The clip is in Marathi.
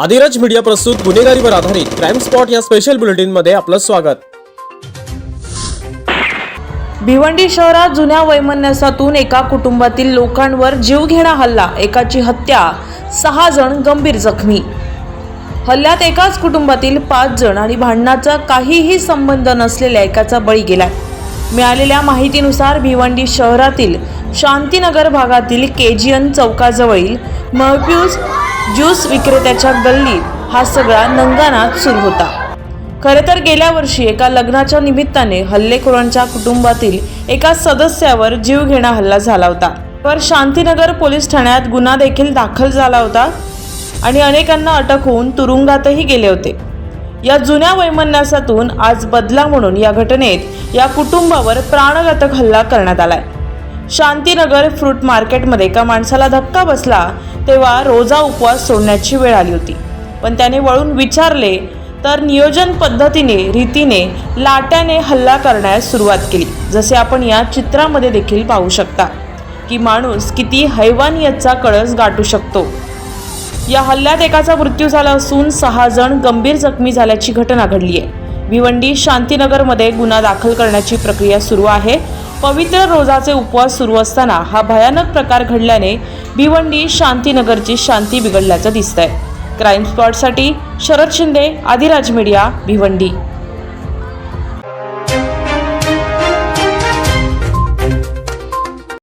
आदिराज मीडिया प्रस्तुत गुन्हेगारीवर आधारित क्राईम स्पॉट या स्पेशल बुलेटिनमध्ये आपलं स्वागत. भिवंडी शहरात जुन्या वैमनस्यातून एका कुटुंबातील लोकांवर जीवघेणा हल्ला एकाची हत्या सहा जण गंभीर जखमी. हल्ल्यात एकाच कुटुंबातील पाच जण आणि भांडणाचा काहीही संबंध नसलेल्या एकाचा बळी गेलाय. मिळालेल्या माहितीनुसार भिवंडी शहरातील शांतीनगर भागातील केजीएन चौकाजवळील महफ्यूज ज्यूस विक्रेत्याच्या गल्लीत हा सगळा नंगानाच सुरू होता. खरे तर गेल्या वर्षी एका लग्नाच्या निमित्ताने हल्लेखोरांच्या कुटुंबातील एका सदस्यावर जीवघेणा हल्ला झाला होता. तर शांतीनगर पोलीस ठाण्यात गुन्हा देखील दाखल झाला होता आणि अनेकांना अटक होऊन तुरुंगातही गेले होते. या जुन्या वैमनस्यातून आज बदला म्हणून या घटनेत या कुटुंबावर प्राणघातक हल्ला करण्यात आलाय. शांतीनगर फ्रूट मार्केटमध्ये एका माणसाला धक्का बसला तेव्हा रोजा उपवास सोडण्याची वेळ आली होती. पण त्याने वळून विचारले तर नियोजन पद्धतीने रीतीने लाट्याने हल्ला करण्यास सुरुवात केली जसे आपण या चित्रामध्ये देखील पाहू शकता की माणूस किती हैवानियतचा कळस गाठू शकतो. या हल्ल्यात एकाचा मृत्यू झाला असून सहा जण गंभीर जखमी झाल्याची घटना घडली आहे भिवंडी शांतीनगरमध्ये गुन्हा दाखल करण्याची प्रक्रिया सुरू आहे. पवित्र रोजाचे उपवास सुरू असताना हा भयानक प्रकार घडल्याने भिवंडी शांतीनगरची शांती बिघडल्याचं दिसतंय. क्राईम स्पॉटसाठी शरद शिंदे आदिराज मीडिया भिवंडी.